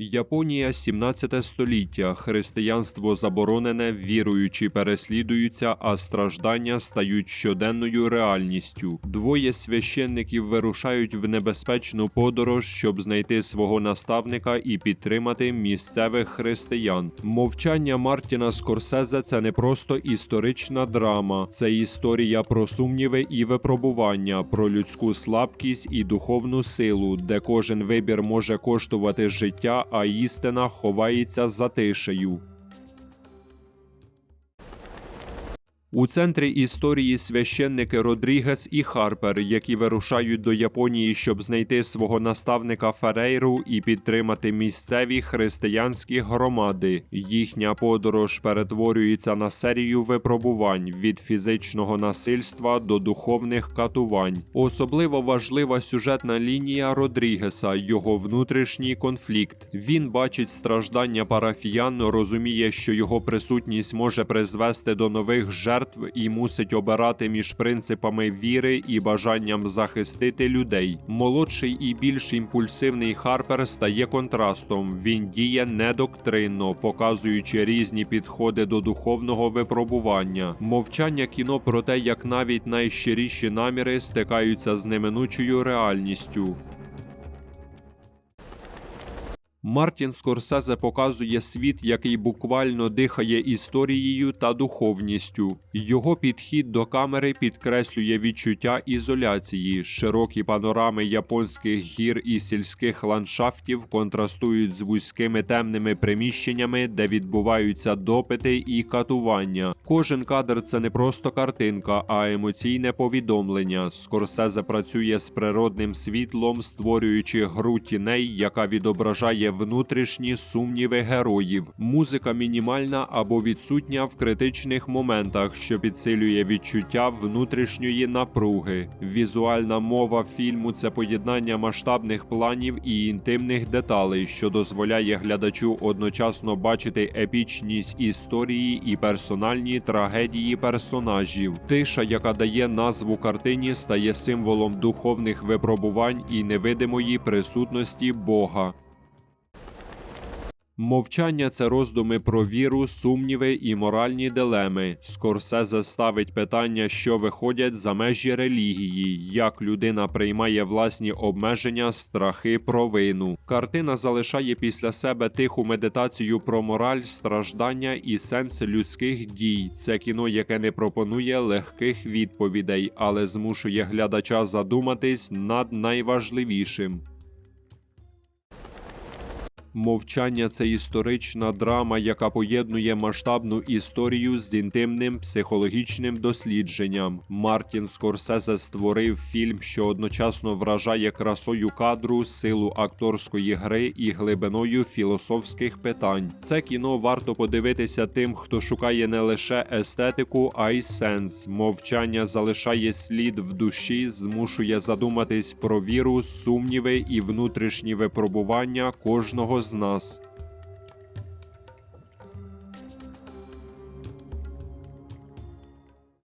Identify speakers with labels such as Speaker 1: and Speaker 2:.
Speaker 1: Японія 17 століття. Християнство заборонене, віруючі переслідуються, а страждання стають щоденною реальністю. Двоє священників вирушають в небезпечну подорож, щоб знайти свого наставника і підтримати місцевих християн. Мовчання Мартіна Скорсезе це не просто історична драма, це історія про сумніви і випробування, про людську слабкість і духовну силу, де кожен вибір може коштувати життя, а істина ховається за тишею. У центрі історії священники Родрігес і Харпер, які вирушають до Японії, щоб знайти свого наставника Ферейру і підтримати місцеві християнські громади. Їхня подорож перетворюється на серію випробувань від фізичного насильства до духовних катувань. Особливо важлива сюжетна лінія Родрігеса, його внутрішній конфлікт. Він бачить страждання парафіян, розуміє, що його присутність може призвести до нових жертв і мусить обирати між принципами віри і бажанням захистити людей. Молодший і більш імпульсивний Харпер стає контрастом. Він діє недоктринно, показуючи різні підходи до духовного випробування. Мовчання кіно про те, як навіть найщиріші наміри стикаються з неминучою реальністю. Мартін Скорсезе показує світ, який буквально дихає історією та духовністю. Його підхід до камери підкреслює відчуття ізоляції. Широкі панорами японських гір і сільських ландшафтів контрастують з вузькими темними приміщеннями, де відбуваються допити і катування. Кожен кадр це не просто картинка, а емоційне повідомлення. Скорсезе працює з природним світлом, створюючи гру тіней, яка відображає внутрішні сумніви героїв. Музика мінімальна або відсутня в критичних моментах, що підсилює відчуття внутрішньої напруги. Візуальна мова фільму це поєднання масштабних планів і інтимних деталей, що дозволяє глядачу одночасно бачити епічність історії і персональні трагедії персонажів. Тиша, яка дає назву картині, стає символом духовних випробувань і невидимої присутності Бога. Мовчання це роздуми про віру, сумніви і моральні дилеми. Скорсезе ставить питання, що виходять за межі релігії, як людина приймає власні обмеження, страхи, провину. Картина залишає після себе тиху медитацію про мораль, страждання і сенс людських дій. Це кіно, яке не пропонує легких відповідей, але змушує глядача задуматись над найважливішим. Мовчання це історична драма, яка поєднує масштабну історію з інтимним психологічним дослідженням. Мартін Скорсезе створив фільм, що одночасно вражає красою кадру, силу акторської гри і глибиною філософських питань. Це кіно варто подивитися тим, хто шукає не лише естетику, а й сенс. Мовчання залишає слід в душі, змушує задуматись про віру, сумніви і внутрішні випробування кожного з todos nós.